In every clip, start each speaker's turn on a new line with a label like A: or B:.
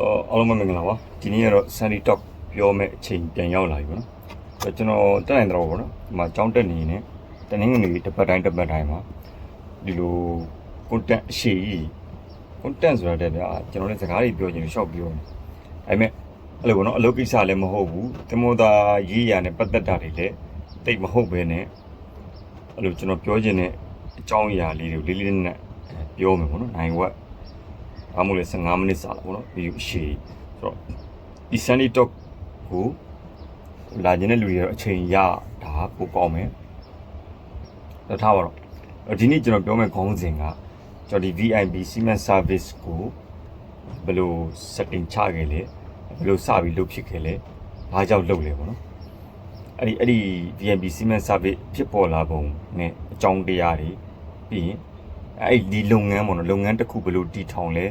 A: အော်အားလုံးပဲမင်္ဂလာပါဒီနေ့ကတော့ Sunday Talk ပြောမဲ့အချိန်ပြန်ရောက်လာပြီပေါ့နော်ဆိုတော့ကျွန်တော်တက်နိုင်တော့ပေါ့နော်ဒီမှာကြောင်းတက်နေနေတနင်္ဂနွေတစ်ပတ်တိုင်းတစ်ပတ်တိုင်းမှာဒီလို content အရှိကြီး content ဆိုတာတဲ့ဗျာကျွန်တော်လည်းစကားတွေပြောချင်လို့ရှောက်ပြောနေဒါပေမဲ့အဲ့လိုပေါ့နော်အလုပ်ကိစ္စလည်းမဟုတ်ဘူးတမောသာရေးရနဲ့ပတ်သက်တာတွေလည်းတိတ်မဟုတ်ပဲနဲ့အဲ့လိုကျွန်တော်ပြောချင်တဲ့အကြောင်းအရာလေးတွေလေးလေးနက်နက်ပြောမယ်ပေါ့နော်နိုင်ဝက် ဘာမို့လဲ15မိနစ်စာလာပေါ့နော်ဗီဒီယိုအရှိဆိုတော့ဒီ Sunday Talk ကိုလာခြင်းတဲ့လူတွေတော့အချိန်ရတာပိုကောင်းမယ်တော့ထားပါတော့အဲ့ဒီနေ့ကျွန်တော်ပြောမယ့်ခေါင်းစဉ်ကကျွန်တော်ဒီ VIP Cement Service ကိုဘယ်လို setting ချခဲ့လဲဘယ်လိုစပြီးလုပ်ဖြစ်ခဲ့လဲဘာကြောင့်လုပ်လဲပေါ့နော်အဲ့ဒီအဲ့ဒီ VIP Cement Service ဖြစ်ပေါ်လာပုံနဲ့အကြောင်းတရားတွေပြီးရင် အဲ့ဒီလုပ်ငန်းပေါ့နော်လုပ်ငန်းတစ်ခုဘယ်လိုတည်ထောင်လဲ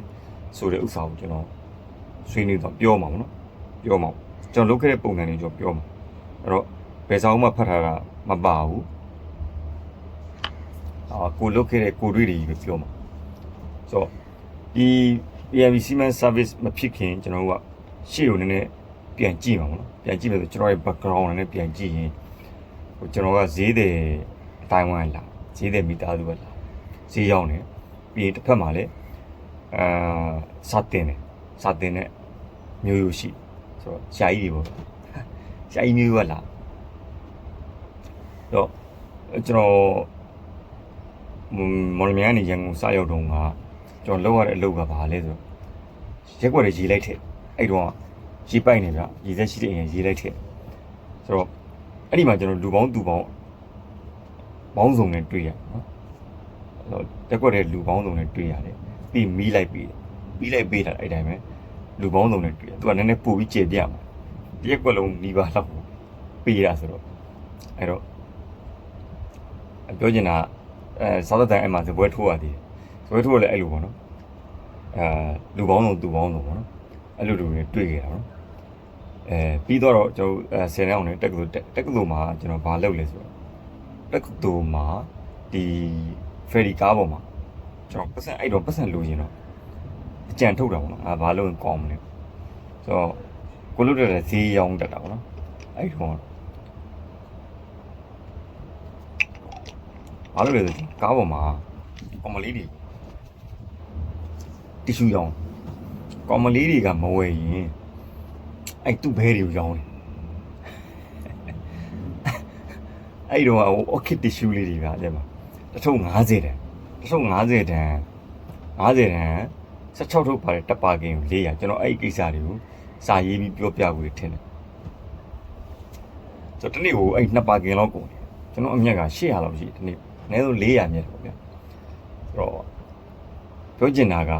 A: ဆိုတဲ့ဥစ္စာကိုကျွန်တော်ဆွေးနွေးတော့ပြောမှာပေါ့နော်ပြောမှာကျွန်တော်လုပ်ခဲ့တဲ့ပုံစံတွေကျွန်တော်ပြောမှာအဲ့တော့ဘယ်စာအုပ်မှဖတ်ထားတာမပါဘူးအာကိုလုပ်ခဲ့တဲ့ကိုတွေ့တွေကြီးပဲပြောမှာဆိုတော့ဒီ PMB Cement Service မဖြစ်ခင်ကျွန်တော်တို့ကရှေ့ကိုနည်းနည်းပြန်ကြည့်မှာပေါ့နော်ပြန်ကြည့်မယ်ဆိုကျွန်တော်ရဲ့ background နည်းနည်းပြန်ကြည့်ရင်ဟိုကျွန်တော်ကဈေးတယ်အတိုင်းဝိုင်းလာဈေးတယ်မိသားစုပဲလာ ဈေးရောက်နေပြီးရင်တစ်ဖက်မှာလည်းအာစတင်တယ်စတင်တဲ့မျိုးရိုးရှိဆိုတော့ရှာကြီးတွေပေါ့ရှာကြီးမျိုးကလာတော့ကျွန်တော်မော်လမြိုင်ကနေရန်ကုန်စရောက်တော့ကကျွန်တော်လောက်ရတဲ့အလုပ်ကဘာလဲဆိုတော့ရက်ွက်တွေရေးလိုက်တဲ့အဲ့တော့ရေးပိုက်နေဗျရေးသက်ရှိတဲ့ရင်ရေးလိုက်တဲ့ဆိုတော့အဲ့ဒီမှာကျွန်တော်လူပေါင်းသူပေါင်းပေါင်းစုံနဲ့တွေ့ရနော်အဲ့ တော့ရက်ွက်တဲ့လူပေါင်းစုံနဲ့တွေ့ရတယ်ပြီးမီးလိုက်ပြီးပြီးလိုက်ပေးတာအဲ့တိုင်းပဲလူပေါင်းစုံနဲ့တွေ့ရသူကနည်းနည်းပို့ပြီးကျေပြမှာတရက်ွက်လုံးနီးပါးလောက်ပေးရဆိုတော့အဲ့တော့ပြောချင်တာအဲစားတဲ့တိုင်အဲ့မှာဇပွဲထိုးရသေးတယ်ဇပွဲထိုးရလဲအဲ့လိုပေါ့နော်အဲလူပေါင်းစုံသူပေါင်းစုံပေါ့နော်အဲ့လိုလူတွေတွေ့ခဲ့တာနော်အဲပြီးတော့ကျွန်တော်အဲဆယ်နှစ်အောင်နဲ့တက္ကသိုလ်တက္ကသိုလ်မှာကျွန်တော်ဘာလုပ်လဲဆိုတော့တက္ကသိုလ်မှာဒီ ဖယ်ရီကားပေါ်မှာကျွန်တော်ပတ်စံအဲ့တော့ပတ်စံလိုချင်တော့အကြံထုတ်တာပေါ့နော်အာဘာလို့ကောင်းမလဲဆိုတော့ကိုလုတဲ့ဈေးရောင်းတက်တာပေါ့နော်အဲ့တော့ဘာလို့လဲဆိုကားပေါ်မှာကောင်မလေးတွေတီရှူရောင်းကောင်မလေးတွေကမဝယ်ရင်အဲ့သူ့ဘဲတွေကိုရောင်းတယ်အဲ့တော့အော်ခစ်တီရှူလေးတွေကအဲ့မှာ တစ်ထုပ်50တန်တစ်ထုပ်50တန်50တန်16ထုပ်ပါတဲ့တပ်ပါကင်းကို400ကျွန်တော်အဲ့ဒီကိစ္စတွေကိုစာရေးပြီးပြောပြဖို့ထင်တယ်ဆိုတော့တနေ့ကိုအဲ့နှစ်ပါကင်းလောက်ကုန်တယ်ကျွန်တော်အမြက်က800လောက်ရှိတယ်ဒီနေ့အနည်းဆုံး400မြက်ပေါ့ဗျာဆိုတော့ပြောချင်တာက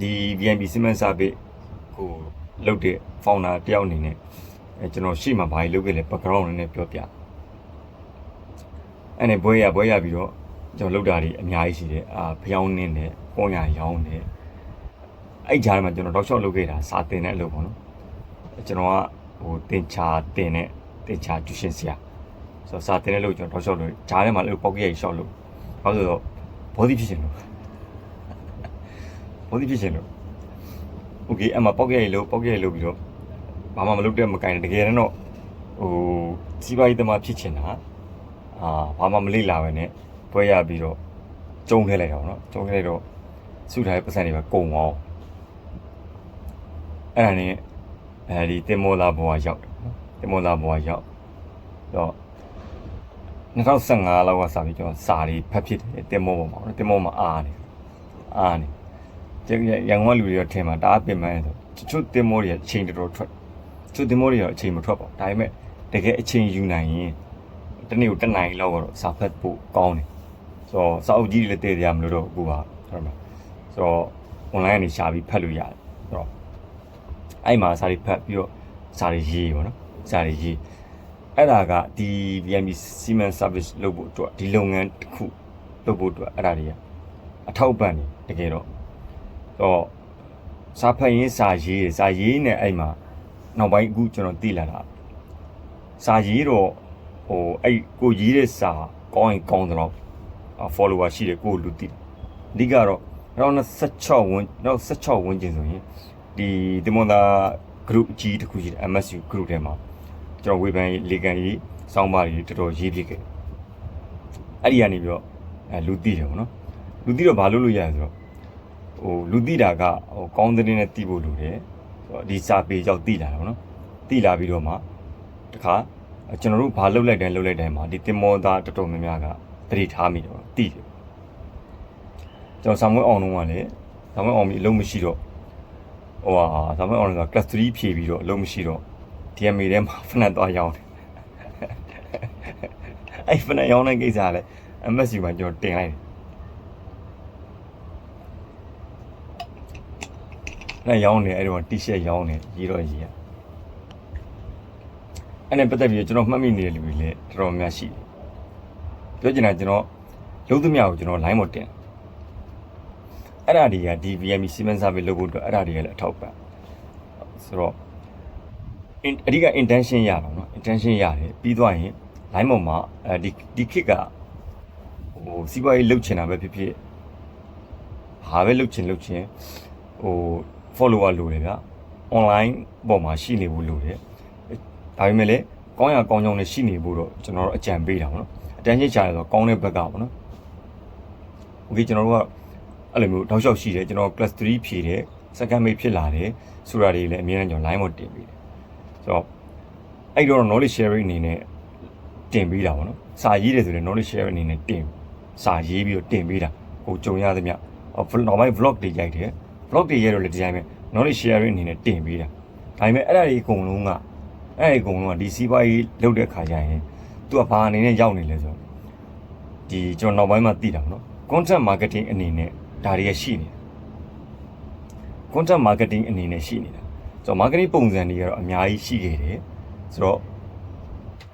A: ဒီ VNB Cement Service ကိုလုပ်တဲ့ founder တယောက်အနေနဲ့အဲကျွန်တော်ရှေ့မှာဘာကြီးလုပ်ခဲ့လဲ background နည်းနည်းပြောပြအဲ့နဲ့ဘွဲရဘွဲရပြီးတော့ ကျွန်တော်လောက်တာတွေအများကြီးရှိတယ်အာဖျောင်းနှင်းနဲ့ပုံရရောင်းနဲ့အဲ့ကြားမှာကျွန်တော်တော့ရှော့လုပ်ခဲ့တာစာတင်တဲ့အလုပ်ပေါ့နော်ကျွန်တော်ကဟိုတင်ချာတင်တဲ့တင်ချာကျူရှင်ဆရာဆိုတော့စာတင်တဲ့လို့ကျွန်တော်တော့ရှော့လုပ်ကြားထဲမှာလည်းပေါက်ကြီးရရှော့လုပ်ဘာလို့ဆိုတော့ body ဖြစ်ရှင်လို့ body ဖြစ်ရှင်လို့ okay အမပေါက်ကြီးရလို့ပေါက်ကြီးရလို့ပြီးတော့ဘာမှမလုပ်တဲ့မကင်တကယ်တော့ဟိုစီးပွားရေးသမားဖြစ်ချင်တာအာဘာမှမလိလာပဲနဲ့ ပွဲရပြီးတော့ကျုံထဲလိုက်တာပေါ့နော်ကျုံထဲလိုက်တော့စုထားတဲ့ပတ်စံတွေပဲကုန်အောင်အဲ့ဒါနဲ့အဲဒီတင်မောလာဘွားရောက်တယ်နော်တင်မောလာဘွားရောက်တော့2015လောက်ကစပြီးကျွန်တော်စာတွေဖတ်ဖြစ်တယ်တင်မောပေါ်မှာနော်တင်မောမှာအားနေအားနေရန်ကုန်ကလူတွေရောထင်မှာတအားပင်ပန်းဆိုတချို့တင်မောတွေကအချိန်တော်တော်ထွက်တချို့တင်မောတွေရောအချိန်မထွက်ပါဘူးဒါပေမဲ့တကယ်အချိန်ယူနိုင်ရင်တနေ့ကိုတစ်နိုင်လောက်တော့စာဖတ်ဖို့ကောင်းတယ် ဆိုတော့စာအုပ်ကြီးတွေလည်းတည်ရမလို့တော့ကိုပါဟုတ်မှာဆိုတော့ online ကနေရှာပြီးဖတ်လို့ရတယ်ဆိုတော့အဲ့မှာစာတွေဖတ်ပြီးတော့စာတွေရေးပါတော့စာတွေရေးအဲ့ဒါကဒီ VMB Cement Service လုပ်ဖို့အတွက်ဒီလုပ်ငန်းတစ်ခုလုပ်ဖို့အတွက်အဲ့ဒါတွေကအထောက်ပံ့နေတကယ်တော့တော့စာဖတ်ရင်းစာရေးရစာရေးနေအဲ့မှာနောက်ပိုင်းအခုကျွန်တော်သိလာတာစာရေးတော့ဟိုအဲ့ကိုရေးတဲ့စာကောင်းရင်ကောင်းတယ်တော့ follower ရှိတယ်ကိုလူသိတယ်အဓိကတော့နောက်26ဝန်းနောက်16ဝန်းကျင်ဆိုရင်ဒီတင်မွန်သား group အကြီးတစ်ခုရှိတယ် MSU group ထဲမှာကျွန်တော်ဝေဖန်ရေးလေကန်ရေးစောင်းပါးတွေတော်တော်ရေးပြခဲ့အဲ့ဒီကနေပြီးတော့အဲလူသိတယ်ပေါ့နော်လူသိတော့ဘာလုပ်လို့ရလဲဆိုတော့ဟိုလူသိတာကဟိုကောင်းတဲ့နဲ့သိဖို့လိုတယ်ဆိုတော့ဒီစာပေကြောင့်သိလာတာပေါ့နော်သိလာပြီးတော့မှတခါကျွန်တော်တို့ဘာလုပ်လိုက်တိုင်းလုပ်လိုက်တိုင်းမှာဒီတင်မောသားတော်တော်များများက တတိထားမိတယ်ပေါ့သိတယ်ကျွန်တော်ဆာမွေးအောင်လုံးကလည်းဆာမွေးအောင်ပြီးအလုံးမရှိတော့ဟိုဟာဆာမွေးအောင်လုံးက class 3ဖြည့်ပြီးတော့အလုံးမရှိတော့ DMA ထဲမှာဖနက်သွားရောင်းတယ်အဲ့ဖနက်ရောင်းတဲ့ကိစ္စကလည်း MSU မှာကျွန်တော်တင်လိုက်တယ်အဲ့ရောင်းနေအဲ့တော့ T-shirt ရောင်းနေရေးတော့ရေးရအဲ့နဲ့ပတ်သက်ပြီးကျွန်တော်မှတ်မိနေတဲ့လူတွေလည်းတော်တော်များရှိတယ် ပြောချင်တာကျွန်တော်လုံးသမျှကိုကျွန်တော် line ပေါ်တင်အဲ့ဒါတွေကဒီ VME စီမံစာပေလုပ်ဖို့အတွက်အဲ့ဒါတွေကလည်းအထောက်ပံ့ဆိုတော့ in- အဓိက intention ရတာเนาะ intention ရတယ်ပြီးသွားရင် line ပေါ်မှာအဲဒီဒီခစ်ကဟိုစီးပွားရေးလုပ်ချင်တာပဲဖြစ်ဖြစ်ဟာပဲလုပ်ချင်လုပ်ချင်ဟို follower လိုတယ်ဗျာ online ပေါ်မှာရှိနေဖို့လိုတယ်ဒါပေမဲ့လည်းကောင်းရကောင်းကြောင်းနဲ့ရှိနေဖို့တော့ကျွန်တော်တို့အကြံပေးတာပေါ့နော်အ တန်းချင်းချရတယ်ဆိုတော့ကောင်းတဲ့ဘက်ကပေါ့နော် okay ကျွန်တော်တို့ကအဲ့လိုမျိုးတောက်လျှောက်ရှိတယ်ကျွန်တော် class 3ဖြည့်တယ် second mate ဖြစ်လာတယ်ဆိုတာတွေလည်းအများကြီးကျွန်တော် line ပေါ်တင်ပေးတယ်ဆိုတော့အဲ့တော့ knowledge sharing အနေနဲ့တင်ပေးတာပေါ့နော်စာရေးတယ်ဆိုရင် knowledge sharing အနေနဲ့တင်စာရေးပြီးတော့တင်ပေးတာကိုကြုံရသမျှနောက်ပိုင်း vlog တွေရိုက်တယ် vlog တွေရိုက်တော့လည်းဒီတိုင်းပဲ knowledge sharing အနေနဲ့တင်ပေးတာဒါပေမဲ့အဲ့ဒါတွေအကုန်လုံးကအဲ့ဒီအကုန်လုံးကဒီစီးပွားရေးလုပ်တဲ့ခါကျရင် သူကဘာအနေနဲ့ရောက်နေလဲဆိုတော့ဒီကျွန်တော်နောက်ပိုင်းမှာသိတာပေါ့နော် content marketing အနေနဲ့ဒါတွေရရှိနေတယ် content marketing အနေနဲ့ရှိနေတာဆိုတော့ marketing ပုံစံတွေကတော့အများကြီးရှိခဲ့တယ်ဆိုတော့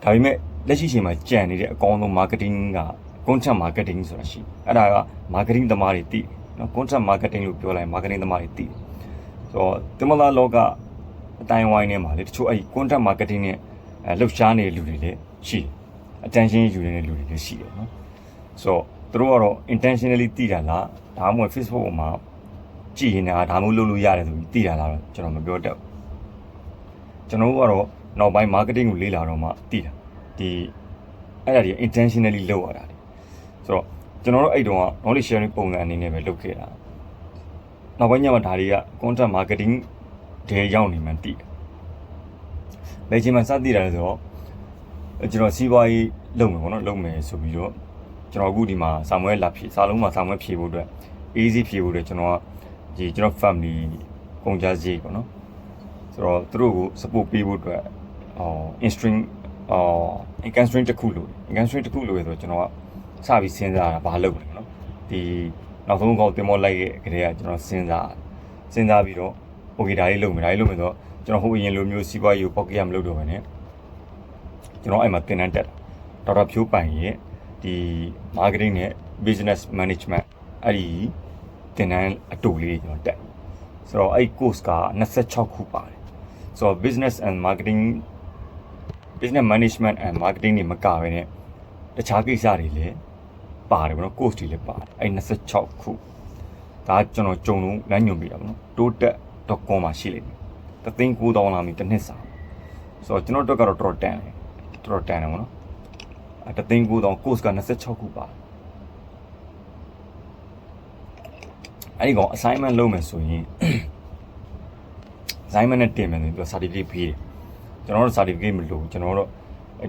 A: ဒါပေမဲ့လက်ရှိချိန်မှာကြံနေတဲ့အကောင်းဆုံး marketing က content marketing ဆိုတာရှိအဲ့ဒါက marketing သမားတွေသိနော် content marketing လို့ပြောလိုက် marketing သမားတွေသိဆိုတော့တမလာလောကအတိုင်းဝိုင်းထဲမှာလေတချို့အဲ့ content marketing နဲ့အဲလှုပ်ရှားနေတဲ့လူတွေလည်းရှိတယ် attention ယူနေတဲ့လူတွေလည်းရှိတယ်နော်ဆိုတော့သူတို့ကတော့ intentionally သိတာလားဒါမှမဟုတ် Facebook ပေါ်မှာကြည်နေတာဒါမှမဟုတ်လုပ်လို့ရတယ်ဆိုပြီးသိတာလားတော့ကျွန်တော်မပြောတတ်ဘူးကျွန်တော်တို့ကတော့နောက်ပိုင်း marketing ကိုလေ့လာတော့မှသိတာဒီအဲ့ဒါတွေ intentionally လုပ်ရတာလေဆိုတော့ကျွန်တော်တို့အဲ့တုန်းက knowledge sharing ပုံစံအနေနဲ့ပဲလုပ်ခဲ့တာနောက်ပိုင်းကျမှဒါတွေက content marketing တွေရောက်နေမှသိတယ်ဘယ်ချိန်မှစသိတာလဲဆိုတော့ ကျွန်တော်စီးပွားရေးလုပ်မယ်ပေါ့နော်လုပ်မယ်ဆိုပြီးတော့ကျွန်တော်အခုဒီမှာစာမွဲလာဖြည့်စာလုံးမှာစာမွဲဖြည့်ဖို့အတွက် easy ဖြည့်ဖို့အတွက်ကျွန်တော်ကဒီကျွန်တော် family ကုန်ကြစရိတ်ပေါ့နော်ဆိုတော့သူတို့ကို support ပေးဖို့အတွက်အော် instring အော် income stream တစ်ခုလို့ income stream တစ်ခုလို့ဆိုတော့ကျွန်တော်ကစပြီးစဉ်းစားတာဘာလုပ်လဲနော်ဒီနောက်ဆုံးကောက်တင်မောလိုက်ရဲ့ကလေးကကျွန်တော်စဉ်းစားစဉ်းစားပြီးတော့ okay ဒါလေးလုပ်မယ်ဒါလေးလုပ်မယ်ဆိုတော့ကျွန်တော်ဟိုအရင်လိုမျိုးစီးပွားရေးကို pocket ရမလုပ်တော့ဘဲနဲ့ ကျွန်တော်အဲ့မှာသင်တန်းတက်တာဒေါက်တာဖြိုးပိုင်ရဲ့ဒီ marketing နဲ့ business management အဲ့ဒီသင်တန်းအတူလေးကျွန်တော်တက်ဆိုတော့အဲ့ course က26ခုပါတယ်ဆိုတော့ business and marketing business management and marketing တွေမကဘဲနဲ့တခြားကိစ္စတွေလည်းပါတယ်ဗောနော် course တွေလည်းပါတယ်အဲ့26ခုဒါကျွန်တော်ကြုံလုံးလမ်းညွှန်ပေးတာဗောနော် total.com မှာရှိလိမ့်မယ်တသိန်း9000လာပြီတစ်နှစ်စာဆိုတော့ကျွန်တော်တို့ကတော့တော်တော်တန်တယ် တော်တော်တန်တယ်ဗောနော်အဲတသိန်း9000 course က26ခုပါတယ်အဲ့ဒီကောင် assignment လုပ်မယ်ဆိုရင် assignment နဲ့တင်မယ်ဆိုရင်သူ certificate ပေးတယ်ကျွန်တော်တို့ certificate မလိုဘူးကျွန်တော်တို့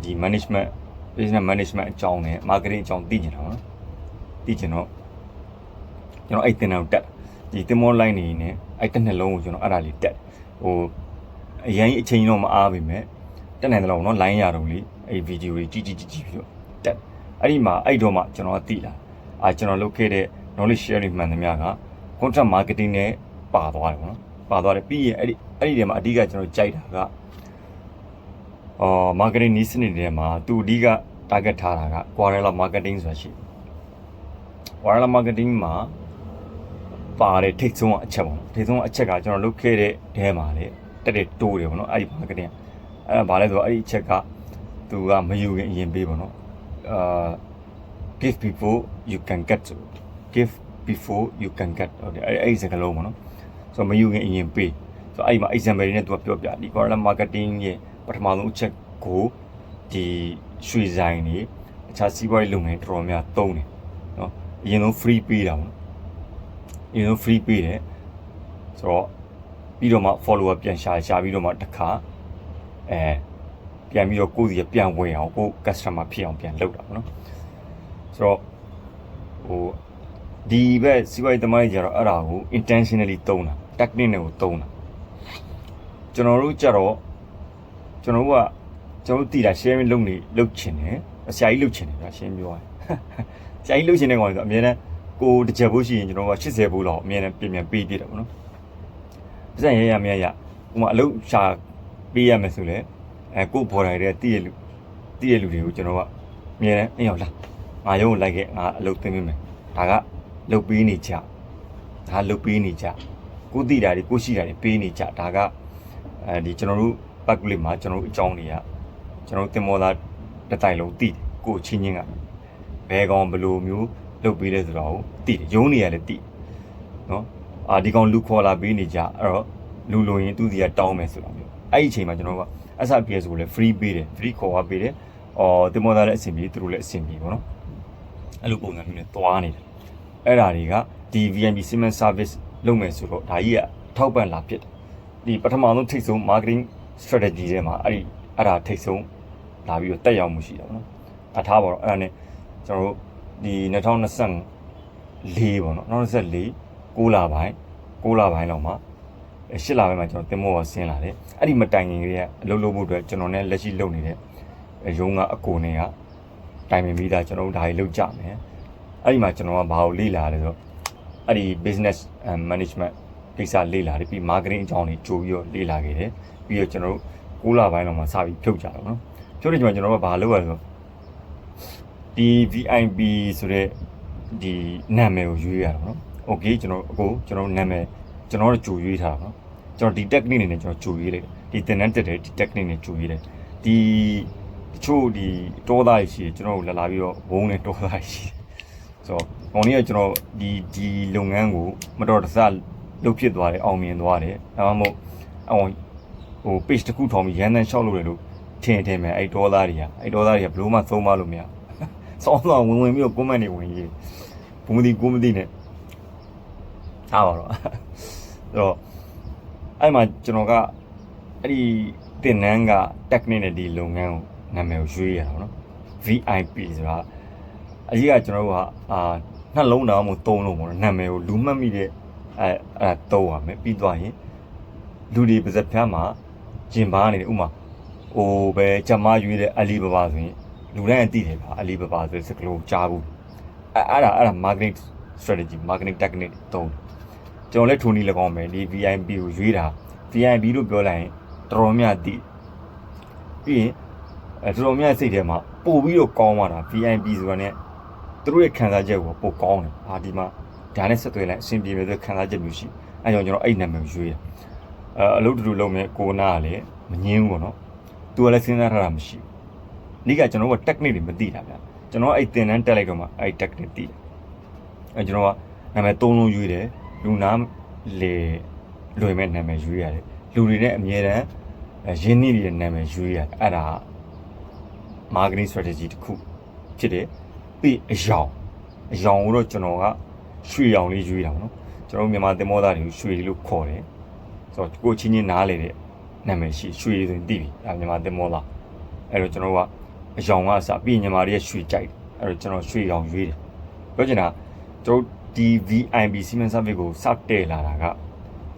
A: ဒီ management business management အကြောင်းနဲ့ marketing အကြောင်းသိကျင်တာပေါ့နော်သိကျင်တော့ကျွန်တော်အဲ့တင်အောင်တက်ဒီတင်မော line နေနဲ့အဲ့တစ်နှစ်လုံးကိုကျွန်တော်အဲ့ဒါလေးတက်ဟိုအရင်အချိန်တော့မအားပါပဲ တက်နိုင်တယ်လို့နော် line ရတော့လေအဲ့ video တွေကြီးကြီးကြီးကြီးပြီးတော့တက်အဲ့ဒီမှာအဲ့တော့မှကျွန်တော်ကသိလာအာကျွန်တော်လုပ်ခဲ့တဲ့ knowledge sharing မှန်သမျှက content marketing နဲ့ပါသွားတယ်ပေါ့နော်ပါသွားတယ်ပြီးရင်အဲ့ဒီအဲ့ဒီထဲမှာအဓိကကျွန်တော်ကြိုက်တာကအော် marketing နည်းစနစ်တွေထဲမှာသူအဓိက target ထားတာက guerrilla marketing ဆိုတာရှိတယ် guerrilla marketing မှာပါတဲ့ထိတ်ဆုံးအချက်ပေါ့နော်ထိတ်ဆုံးအချက်ကကျွန်တော်လုပ်ခဲ့တဲ့အဲမှာလေတက်တဲ့တိုးတယ်ပေါ့နော်အဲ့ဒီ marketing အဲ့ဒါဘာလဲဆိုတော့အဲ့ဒီအချက်ကသူကမယူခင်အရင်ပေးပေါ့နော်အာ give before you can get to give before you can get ဟုတ်တယ်အဲ့အဲ့ဒီစကားလုံးပေါ့နော်ဆိုတော့မယူခင်အရင်ပေးဆိုတော့အဲ့ဒီမှာ example တွေနဲ့သူကပြောပြဒီ content marketing ရဲ့ပထမဆုံးအချက်ကိုဒီရွှေဆိုင်တွေအခြားစီးပွားရေးလုပ်ငန်းတော်တော်များသုံးတယ်နော်အရင်ဆုံး free ပေးတာပေါ့နော်အရင်ဆုံး free ပေးတယ်ဆိုတော့ပြီးတော့မှ follower ပြန်ရှာရှာပြီးတော့မှတစ်ခါ အဲပြန်ပြီးတော့ကိုယ့်စီပြန်ဝင်အောင်ကိုယ့် customer ဖြစ်အောင်ပြန်လုပ်တာပေါ့နော်ဆိုတော့ဟိုဒီဘက်စီးပွားရေးသမားတွေကျတော့အဲ့ဒါကို intentionally သုံးတာ technique နဲ့ကိုသုံးတာကျွန်တော်တို့ကြတော့ကျွန်တော်တို့ကကျွန်တော်တို့တည်တာ sharing လုပ်နေလုပ်ချင်တယ်ဆရာကြီးလုပ်ချင်တယ်ဗျာရှင်းပြောရရင်ဆရာကြီးလုပ်ချင်တဲ့ကောင်ဆိုအများနဲ့ကိုတစ်ချက်ဖို့ရှိရင်ကျွန်တော်က80ဘူးလောက်အများနဲ့ပြင်ပြန်ပေးပြတယ်ပေါ့နော်ပြဿနာရရမရရဥမာအလုပ်ရှာ ပေးရမယ်ဆိုလေအဲကိုဘော်တိုင်းတဲ့တည်ရလူတည်ရလူတွေကိုကျွန်တော်ကအများနဲ့အရောက်လာငါရုံးကိုလိုက်ခဲ့ငါအလုပ်သင်ပေးမယ်ဒါကလုပ်ပေးနေကြဒါလုပ်ပေးနေကြကိုတည်တာတွေကိုရှိတာတွေပေးနေကြဒါကအဲဒီကျွန်တော်တို့ပတ်ကလေးမှာကျွန်တော်တို့အကြောင်းတွေကကျွန်တော်တို့တင်မောသားတစ်တိုင်လုံးတည်တယ်ကိုချင်းချင်းကဘယ်ကောင်ဘယ်လိုမျိုးလုပ်ပေးလဲဆိုတော့တည်တယ်ရုံးနေရလဲတည်နော်အာဒီကောင်လူခေါ်လာပေးနေကြအဲ့တော့လူလိုရင်သူ့စီကတောင်းမယ်ဆိုတာမျိုး အဲ့ဒီအချိန်မှာကျွန်တော်က SRPS ကိုလည်း free ပေးတယ် free ခေါ်သွားပေးတယ်အော်တင်မောသားလည်းအဆင်ပြေသူတို့လည်းအဆင်ပြေပေါ့နော်အဲ့လိုပုံစံမျိုးနဲ့သွားနေတယ်အဲ့ဒါတွေကဒီ VNB Cement Service လုပ်မယ်ဆိုတော့ဒါကြီးကထောက်ပံ့လာဖြစ်တယ်ဒီပထမဆုံးထိတ်ဆုံး marketing strategy ထဲမှာအဲ့ဒီအဲ့ဒါထိတ်ဆုံးလာပြီးတော့တက်ရောက်မှုရှိတာပေါ့နော်အထားပါတော့အဲ့ဒါနဲ့ကျွန်တော်တို့ဒီ2024ပေါ့နော်2024 6လပိုင်း6လပိုင်းလောက်မှာ 8လပိုင်းမှာကျွန်တော်တင်မောဆင်းလာတယ်အဲ့ဒီမတိုင်ခင်ကလေးကအလုပ်လုပ်ဖို့အတွက်ကျွန်တော်နဲ့လက်ရှိလုပ်နေတဲ့ရုံးကအကိုနဲ့ကတိုင်ပင်ပြီးသားကျွန်တော်တို့ဒါတွေလုပ်ကြမယ်အဲ့ဒီမှာကျွန်တော်ကဘာကိုလေ့လာလဲဆိုတော့အဲ့ဒီ business and management ကိစ္စလေ့လာတယ်ပြီး marketing အကြောင်းတွေကြိုပြီးတော့လေ့လာခဲ့တယ်ပြီးတော့ကျွန်တော်တို့6လပိုင်းလောက်မှာစပြီးဖြုတ်ကြတော့နော်ဖြုတ်တဲ့ချိန်မှာကျွန်တော်ကဘာလုပ်ရလဲဆိုတော့ဒီ VIP ဆိုတဲ့ဒီနာမည်ကိုရွေးရတော့နော် okay ကျွန်တော်အကိုကျွန်တော်နာမည် ကျွန်တော်တို့ကြိုရွေးထားတာနော်ကျွန်တော်ဒီ technique နေနဲ့ကျွန်တော်ကြိုရွေးလိုက်ဒီသင်တန်းတက်တဲ့ဒီ technique နဲ့ကြိုရွေးလိုက်ဒီတချို့ဒီတောသားရှိကျွန်တော်လာလာပြီးတော့ဝုန်းနဲ့တောသားရှိဆိုတော့ဟိုနေ့ကကျွန်တော်ဒီဒီလုပ်ငန်းကိုမတော်တဆလုပ်ဖြစ်သွားတယ်အောင်မြင်သွားတယ်ဒါမှမဟုတ်အောင်ဟို page တစ်ခုထောင်ပြီးရန်တန်းရှောက်လုပ်တယ်လို့ထင်ထင်မယ်အဲ့ဒေါ်သားတွေကအဲ့ဒေါ်သားတွေကဘလို့မှသုံးမလို့မရစောင်းဆောင်ဝင်ဝင်ပြီးတော့ comment တွေဝင်ရေးဘုံမသိကိုမသိနဲ့အားပါတော့ အဲ့တော့အဲ့မှာကျွန်တော်ကအဲ့ဒီတင်နန်းက technique နဲ့ဒီလုပ်ငန်းကိုနာမည်ကိုရွေးရတာပေါ့နော် VIP ဆိုတာအကြီးကကျွန်တော်တို့ကအာနှလုံးသားမို့သုံးလို့ပေါ့နော်နာမည်ကိုလူမှတ်မိတဲ့အဲအဲ့ဒါသုံးရမယ်ပြီးသွားရင်လူတွေပါဇက်ဖျားမှာကျင်ပါနေတယ်ဥမာဟိုပဲဂျမရွေးတဲ့အလီဘဘာဆိုရင်လူတိုင်းအသိတယ်ဗျာအလီဘဘာဆိုတဲ့စကလုံးကြားဘူးအဲအဲ့ဒါအဲ့ဒါ marketing strategy marketing technique သုံး ကျွန်တော်လည်းထိုနည်း၎င်းမယ်ဒီ VIP ကိုရွေးတာ VIP လို့ပြောလိုက်ရင်တော်တော်များသိပြီးရင်အဲတော်တော်များစိတ်ထဲမှာပို့ပြီးတော့ကောင်းသွားတာ VIP ဆိုတာ ਨੇ သူတို့ရဲ့ခံစားချက်ကိုပို့ကောင်းတယ်အာဒီမှာဒါနဲ့ဆက်သွယ်လိုက်အဆင်ပြေမယ်ဆိုခံစားချက်မျိုးရှိအဲကြောင့်ကျွန်တော်အဲ့နာမည်ကိုရွေးတယ်အဲအလုပ်တူတူလုပ်မယ်ကိုနာကလည်းမငင်းဘူးပေါ့နော်သူကလည်းစဉ်းစားထားတာမရှိဘူးနေ့ကကျွန်တော်က technique တွေမသိတာဗျကျွန်တော်အဲ့သင်တန်းတက်လိုက်တော့မှအဲ့ technique သိတယ်အဲကျွန်တော်ကနာမည်သုံးလုံးရွေးတယ် လူနာလေလွယ်မဲ့နာမည်ရွေးရတယ်လူတွေနဲ့အမြဲတမ်းရင်းနှီးနေတဲ့နာမည်ရွေးရတယ်အဲ့ဒါ marketing strategy တစ်ခုဖြစ်တယ်ပြီးအယောင်အယောင်ကိုတော့ကျွန်တော်ကရွှေရောင်လေးရွေးတာပေါ့နော်ကျွန်တော်မြန်မာသင်္ဘောသားတွေကိုရွှေလို့ခေါ်တယ်ဆိုတော့ကိုချင်းချင်းနားလေတဲ့နာမည်ရှိရွှေဆိုရင်တည်ပြီအဲမြန်မာသင်္ဘောသားအဲ့တော့ကျွန်တော်ကအယောင်ကအစပြီးမြန်မာတွေရဲ့ရွှေကြိုက်တယ်အဲ့တော့ကျွန်တော်ရွှေရောင်ရွေးတယ်ပြောချင်တာကျွန်တော် ဒီ VIB စီမံ service ကိုစောက်တဲ့လာတာက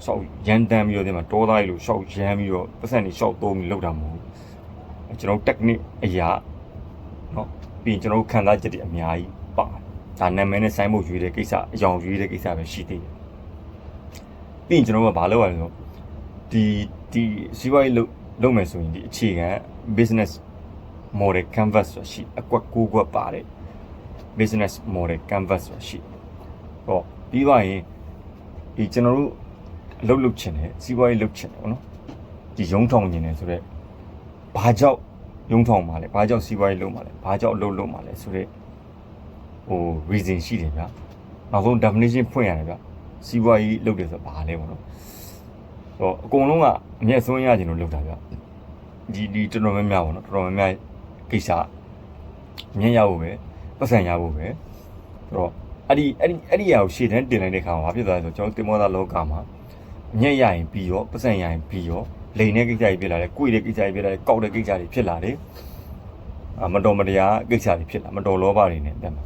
A: ရှောက်ရန်တမ်းပြီးတော့ဒီမှာတောသားကြီးလို့ရှောက်ရမ်းပြီးတော့ပတ်စံနေရှောက်သုံးပြီးလောက်တာမဟုတ်ဘူးကျွန်တော် technique အရာเนาะပြီးရင်ကျွန်တော်ခံစားချက်တွေအများကြီးပါဒါနာမည်နဲ့ဆိုင်းဖို့ရွေးတဲ့ကိစ္စအယောင်ရွေးတဲ့ကိစ္စပဲရှိသေးတယ်ပြီးရင်ကျွန်တော်ကဘာလုပ်ရလဲဆိုဒီဒီစီးပွားရေးလုပ်လုပ်မယ်ဆိုရင်ဒီအခြေခံ business model canvas ဆိုရှိအကွက်ကိုကွက်ပါတယ် business model canvas ဆိုရှိ ဟောပြီးပါရင်ဒီကျွန်တော်တို့အလုပ်လုပ်ချင်တယ်စီးပွားရေးလုပ်ချင်တယ်ဗောနော်ဒီရုံးထောင်နေတယ်ဆိုတော့ဘာကြောင့်ရုံးထောင်မှာလဲဘာကြောင့်စီးပွားရေးလုပ်မှာလဲဘာကြောင့်အလုပ်လုပ်မှာလဲဆိုတော့ဟို reason ရှိတယ်ဗျာနောက်ဆုံး definition ဖွင့်ရတယ်ဗျာစီးပွားရေးလုပ်တယ်ဆိုတော့ဘာလဲဗောနော်ဟောအကုန်လုံးကအမျက်ဆုံးရခြင်းလို့လုပ်တာဗျဒီဒီတော်တော်များများပေါ့နော်တော်တော်များများကိစ္စအမျက်ရဖို့ပဲပတ်စံရဖို့ပဲဆိုတော့ အဲ့ဒီအဲ့ဒီအဲ့ဒီအရာကိုရှေ့တန်းတင်လိုက်တဲ့ခါမှာဘာဖြစ်သွားလဲဆိုတော့ကျွန်တော်တင်မောသားလောကမှာအမျက်ရရင်ပြီးရောပတ်စံရရင်ပြီးရောလိန်တဲ့ကိစ္စတွေဖြစ်လာတယ်၊ကိုယ်တဲ့ကိစ္စတွေဖြစ်လာတယ်၊ကောက်တဲ့ကိစ္စတွေဖြစ်လာတယ်အမတော်မတရားကိစ္စတွေဖြစ်လာမတော်လောဘတွေနဲ့တက်မှာ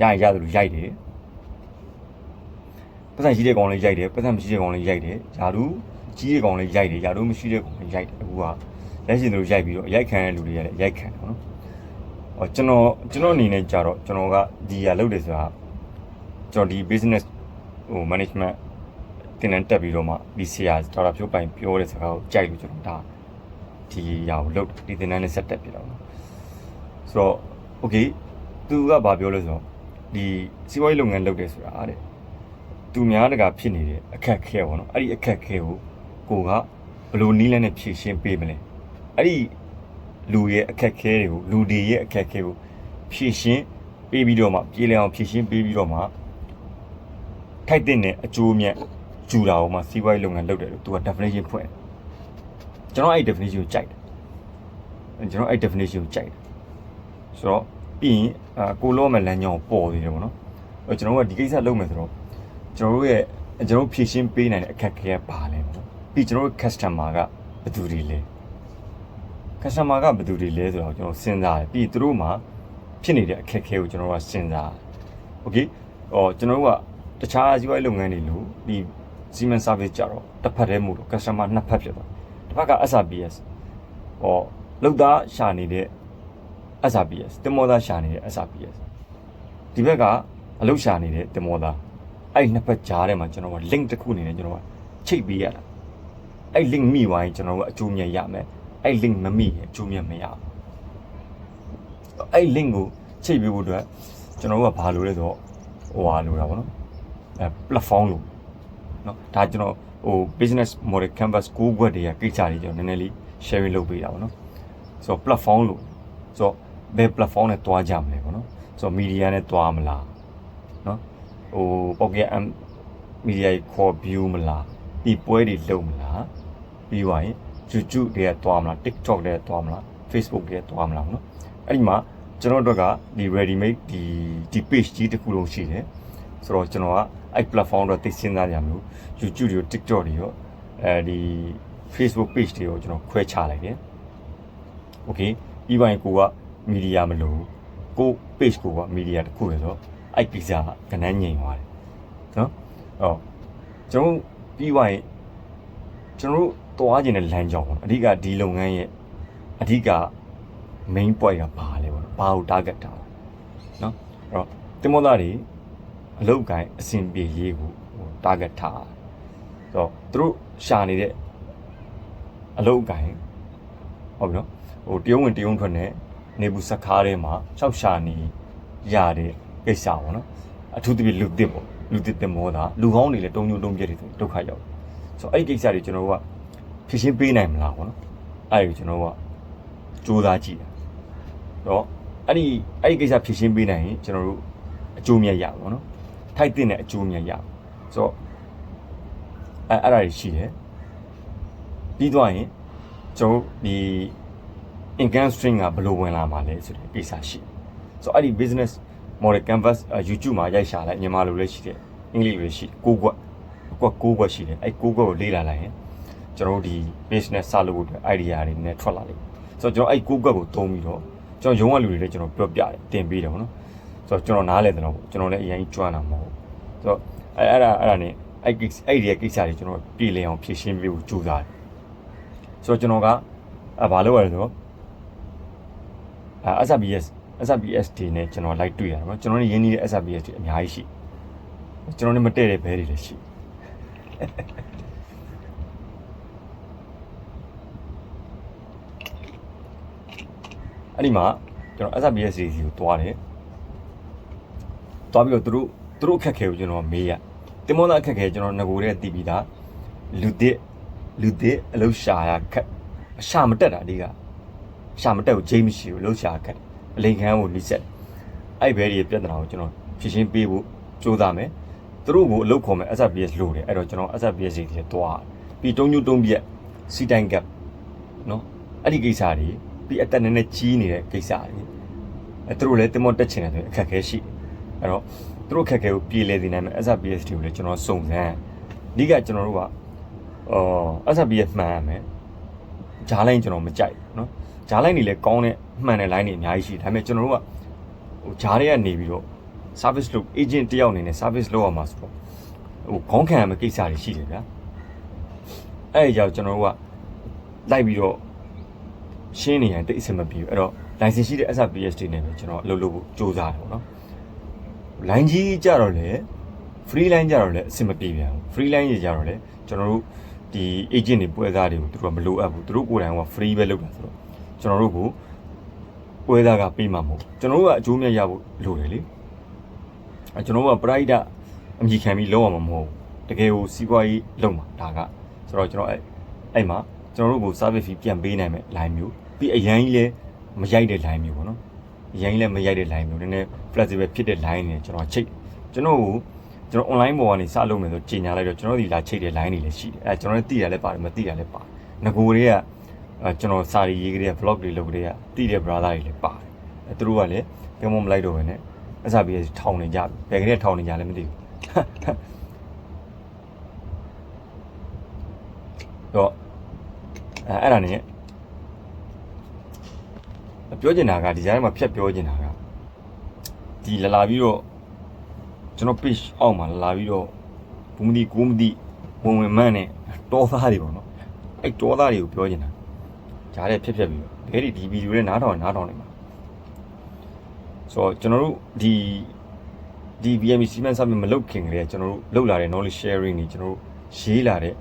A: ရရင်ရတယ်လို့ရိုက်တယ်ပတ်စံရှိတဲ့ကောင်လေးရိုက်တယ်ပတ်စံမရှိတဲ့ကောင်လေးရိုက်တယ်ယာတူကြီးတဲ့ကောင်လေးရိုက်တယ်ယာတူမရှိတဲ့ကောင်လေးရိုက်တယ်အခုကလက်ရှင်တို့ရိုက်ပြီးတော့အရိုက်ခံတဲ့လူတွေရတယ်ရိုက်ခံတယ်နော်ဟောကျွန်တော်ကျွန်တော်အနေနဲ့ကြတော့ကျွန်တော်ကဒီဟာလုပ်တယ်ဆိုတာ ကျွန်တော်ဒီ business ဟို management တင်တန်းတက်ပြီးတော့မှဒီဆရာတော်တော်ဖြိုးပိုင်ပြောတဲ့စကားကိုကြိုက်လို့ကျွန်တော်ဒါဒီဟာကိုလုပ်ဒီတင်တန်းနဲ့ဆက်တက်ပြတော့ဆိုတော့ okay သူကဘာပြောလဲဆိုတော့ဒီစီးပွားရေးလုပ်ငန်းလုပ်တယ်ဆိုတာတဲ့သူများတကာဖြစ်နေတဲ့အခက်ခဲပေါ့နော်အဲ့ဒီအခက်ခဲကိုကိုကဘယ်လိုနီးလဲနဲ့ဖြည့်ရှင်းပေးမလဲအဲ့ဒီလူရဲ့အခက်ခဲတွေကိုလူတွေရဲ့အခက်ခဲကိုဖြည့်ရှင်းပေးပြီးတော့မှပြေလည်အောင်ဖြည့်ရှင်းပေးပြီးတော့မှ ထိုက်တဲ့အကျိုးမြတ်ကျူတာအောင်မှစီးပွားရေးလုပ်ငန်းလုပ်တယ်လို့သူက definition ဖွင့်ကျွန်တော်အဲ့ definition ကိုကြိုက်တယ်ကျွန်တော်အဲ့ definition ကိုကြိုက်တယ်ဆိုတော့ပြီးရင်အာကိုလောမဲ့လမ်းကြောင်းပေါ်သေးတယ်ပေါ့နော်အဲ့ကျွန်တော်ကဒီကိစ္စလုပ်မယ်ဆိုတော့ကျွန်တော်တို့ရဲ့ကျွန်တော်ဖြည့်ရှင်းပေးနိုင်တဲ့အခက်အခဲပါလဲပေါ့ပြီးကျွန်တော်တို့ customer ကဘယ်သူတွေလဲ customer ကဘယ်သူတွေလဲဆိုတော့ကျွန်တော်စဉ်းစားတယ်ပြီးသူတို့မှာဖြစ်နေတဲ့အခက်အခဲကိုကျွန်တော်ကစဉ်းစား okay ဟောကျွန်တော်တို့က တခြားစီးပွားရေးလုပ်ငန်းတွေလို့ဒီ Siemens service ကြတော့တစ်ဖက်တည်းမို့လို့ customer နှစ်ဖက်ဖြစ်သွားတစ်ဖက်က SRBS ဟောလောက်သားရှာနေတဲ့ SRBS တင်မောသားရှာနေတဲ့ SRBS ဒီဘက်ကအလုပ်ရှာနေတဲ့တင်မောသားအဲ့နှစ်ဖက်ကြားထဲမှာကျွန်တော်က link တစ်ခုအနေနဲ့ကျွန်တော်ကချိတ်ပေးရတာအဲ့ link မိသွားရင်ကျွန်တော်ကအကျိုးမြတ်ရမယ်အဲ့ link မမိရင်အကျိုးမြတ်မရဘူးအဲ့ link ကိုချိတ်ပေးဖို့အတွက်ကျွန်တော်တို့ကဘာလုပ်လဲဆိုတော့ဟိုဟာလိုတာပေါ့နော်အဲ platform လို့เนาะဒါကျွန်တော်ဟို business model canvas ကိုဘွက်တွေကကိစ္စတွေကျွန်တော်နည်းနည်းလေး sharing လုပ်ပေးတာပေါ့နော်ဆိုတော့ platform လို့ဆိုတော့ဘယ် platform နဲ့တွားကြမလဲပေါ့နော်ဆိုတော့ media နဲ့တွားမလားเนาะဟို pocket m media ကိုခေါ် view မလားဒီပွဲတွေလုပ်မလားပြီးသွားရင် YouTube တွေကတွားမလား TikTok တွေကတွားမလား Facebook တွေကတွားမလားเนาะအဲ့ဒီမှာကျွန်တော်တို့ကဒီ ready made ဒီဒီ page ကြီးတစ်ခုလုံးရှိတယ်ဆိုတော့ကျွန်တော်က အဲ့ platform တော့သိစဉ်းစားကြမလို့ YouTube တွေ TikTok တွေရောအဲဒီ Facebook page တွေကိုကျွန်တော်ခွဲခြားလိုက်တယ်။ Okay ပြီးပိုင်းကိုက media မလို့ကို page ကိုက media တစ်ခုလေဆိုတော့အဲ့ကိစ္စကကနန်းငြိမ်သွားတယ်။နော်။အော်ကျွန်တော်ပြီးပိုင်းကျွန်တော်တို့တွားကျင်တဲ့လမ်းကြောင်းပေါ့အဓိကဒီလုပ်ငန်းရဲ့အဓိက main point ကဘာလဲပေါ့နော်။ဘာကို target တာလဲ။နော်။အဲ့တော့တင်မောသားတွေ အလောက်ကိုင်းအဆင်ပြေရေးကိုဟို target ထားဆိုတော့သူတို့ရှာနေတဲ့အလောက်ကိုင်းဟုတ်ပြီနော်ဟိုတယုံဝင်တယုံထွက်နေနေဘူးစကားထဲမှာရှောက်ရှာနေရတဲ့ကိစ္စပေါ့နော်အထူးသဖြင့်လူသစ်ပေါ့လူသစ်တင်မောတာလူကောင်းတွေလည်းတုံညုံတုံပြက်တွေဆိုဒုက္ခရောက်ဆိုတော့အဲ့ဒီကိစ္စတွေကျွန်တော်တို့ကဖြည့်ရှင်းပေးနိုင်မလားပေါ့နော်အဲ့ဒီကျွန်တော်တို့ကစူးစမ်းကြည့်တာတော့အဲ့ဒီအဲ့ဒီကိစ္စဖြည့်ရှင်းပေးနိုင်ရင်ကျွန်တော်တို့အကျိုးမြတ်ရပါဘောနော် ထိုက်တဲ့အကျိုးမြတ်ရဆိုတော့အဲအဲ့ဒါကြီးရှိတယ်ပြီးသွားရင်ကျွန်တော်ဒီ income stream ကဘယ်လိုဝင်လာမှာလဲဆိုတဲ့ကိစ္စရှိဆိုတော့အဲ့ဒီ business model canvas YouTube မှာရိုက်ရှာလိုက်မြန်မာလိုလည်းရှိတယ်အင်္ဂလိပ်လိုရှိကိုကွက်ကွက်ကိုကွက်ရှိတယ်အဲ့ကိုကွက်ကိုလေ့လာလိုက်ရင်ကျွန်တော်တို့ဒီ business စလုပ်ဖို့အတွက် idea တွေနဲ့ထွက်လာလိမ့်ဆိုတော့ကျွန်တော်အဲ့ကိုကွက်ကိုသုံးပြီးတော့ကျွန်တော်ရုံးကလူတွေလည်းကျွန်တော်ပြောပြတယ်တင်ပေးတယ်ပေါ့နော် ဆိုတော့ကျွန်တော်နားလဲတယ်တော့ကျွန်တော်လည်းအရင်ကျွမ်းတာမဟုတ်ဆိုတော့အဲ့အဲ့ဒါအဲ့ဒါနဲ့အဲ့အဲ့ဒီကိစ္စတွေကျွန်တော်ပြည်လည်အောင်ဖြည့်ရှင်းပေးဖို့ကြိုးစားတယ်ဆိုတော့ကျွန်တော်ကအဲဘာလုပ်ရလဲဆိုတော့အဲ SBS SBS တွေနဲ့ကျွန်တော် like တွေ့ရတယ်နော်ကျွန်တော်နဲ့ရင်းနှီးတဲ့ SBS တွေအများကြီးရှိကျွန်တော်နဲ့မတည့်တဲ့ဘဲတွေလည်းရှိအဲ့ဒီမှာကျွန်တော် SBS တွေစီကိုတွားတယ် တွားပြီးတော့သူတို့သူတို့အခက်ခဲကိုကျွန်တော်မေးရတင်မောသားအခက်ခဲကျွန်တော်ငကိုတဲ့တည်ပြီးသားလူသစ်လူသစ်အလုပ်ရှာရခက်ရှာမတက်တာအဓိကရှာမတက်ကိုဂျိမ်းမရှိဘူးအလုပ်ရှာခက်အလိန်ခန်းကိုလိဆက်အဲ့ဘဲတွေပြဿနာကိုကျွန်တော်ဖြေရှင်းပေးဖို့ကြိုးစားမယ်သူတို့ကိုအလုပ်ခေါ်မယ် SBS လို့တယ်အဲ့တော့ကျွန်တော် SBS တွေတွားပြီးတုံးညွတုံးပြက်စီတိုင်ကပ်နော်အဲ့ဒီကိစ္စတွေပြီးအသက်နည်းနည်းကြီးနေတဲ့ကိစ္စတွေအဲသူတို့လည်းတင်မောတက်ချင်တယ်ဆိုရင်အခက်အခဲရှိတယ် အဲ့တော့သူတို့အခက်အခဲကိုပြေလည်စေနိုင်မယ် SRPS တွေကိုလည်းကျွန်တော်စုံစမ်းအဓိကကျွန်တော်တို့ကအော် SRPS မှန်ရမယ်ဂျားလိုင်းကျွန်တော်မကြိုက်ဘူးနော်ဂျားလိုင်းတွေလည်းကောင်းတဲ့မှန်တဲ့ line တွေအများကြီးရှိတယ်ဒါပေမဲ့ကျွန်တော်တို့ကဟိုဂျားတွေကနေပြီးတော့ service လုပ် agent တယောက်အနေနဲ့ service လုပ်ရမှာဆိုတော့ဟိုခေါင်းခံရမယ့်ကိစ္စတွေရှိတယ်ဗျာအဲ့ဒီကြောင့်ကျွန်တော်တို့ကလိုက်ပြီးတော့ရှင်းနေရင်တိတ်အဆင်မပြေဘူးအဲ့တော့ license ရှိတဲ့ SRPS တွေနဲ့ပဲကျွန်တော်အလုပ်လုပ်ဖို့စူးစမ်းတယ်ပေါ့နော် line ကြီးကြတော့လေ free line ကြတော့လေအဆင်မပြေပြန်ဘူး free line ကြီးကြတော့လေကျွန်တော်တို့ဒီ agent တွေပွဲစားတွေကိုသူတို့ကမလိုအပ်ဘူးသူတို့ကိုယ်တိုင်က free ပဲလုပ်တာဆိုတော့ကျွန်တော်တို့ကိုပွဲစားကပေးမှာမဟုတ်ကျွန်တော်တို့ကအကျိုးမြတ်ရဖို့လိုတယ်လေအဲကျွန်တော်တို့က pride အမြည်ခံပြီးလုပ်ရမှာမဟုတ်ဘူးတကယ်ကိုစီးပွားရေးလုပ်မှာဒါကဆိုတော့ကျွန်တော်အဲ့အဲ့မှာကျွန်တော်တို့ကို service fee ပြန်ပေးနိုင်မဲ့ line မျိုးပြီးအရင်ကြီးလဲမရိုက်တဲ့ line မျိုးပေါ့နော်အ ရင်ကြီးလဲမရိုက်တဲ့ line မျိုးနည်းနည်း flexible ဖြစ်တဲ့ line တွေကျွန်တော်ချိတ်ကျွန်တော်ကိုကျွန်တော် online ပေါ်ကနေစလုပ်မယ်ဆိုကြီးညာလိုက်တော့ကျွန်တော်ဒီလာချိတ်တဲ့ line တွေလည်းရှိတယ်အဲကျွန်တော်လည်းတည်တယ်လည်းပါတယ်မတည်တယ်လည်းပါတယ်ငကိုတွေကအဲကျွန်တော်စာရီရေးကလေးက vlog တွေလုပ်ကလေးကတည်တဲ့ brother တွေလည်းပါတယ်အဲသူတို့ကလည်းပြောမမလိုက်တော့ဘဲနဲ့အစားပြီးထောင်နေကြဘယ်ကလေးထောင်နေကြလဲမသိဘူးတော့အဲအဲ့ဒါနဲ့ ပြောချင်တာကဒီကြားထဲမှာဖြတ်ပြောချင်တာကဒီလာလာပြီးတော့ကျွန်တော် page အောက်မှာလာလာပြီးတော့ဘူးမသိကိုမသိဝင်ဝင်မှန်းနဲ့တောသားတွေပေါ့နော်အဲ့တောသားတွေကိုပြောချင်တာကြားထဲဖြတ်ဖြတ်ပြီးတော့တကယ်ဒီဒီဗီဒီယိုနဲ့နားထောင်နားထောင်နေမှာဆိုတော့ကျွန်တော်တို့ဒီဒီ VME စီမံစာမမလုပ်ခင်ကလေးကကျွန်တော်တို့လုပ်လာတဲ့ knowledge sharing တွေကျွန်တော်တို့ရေးလာတဲ့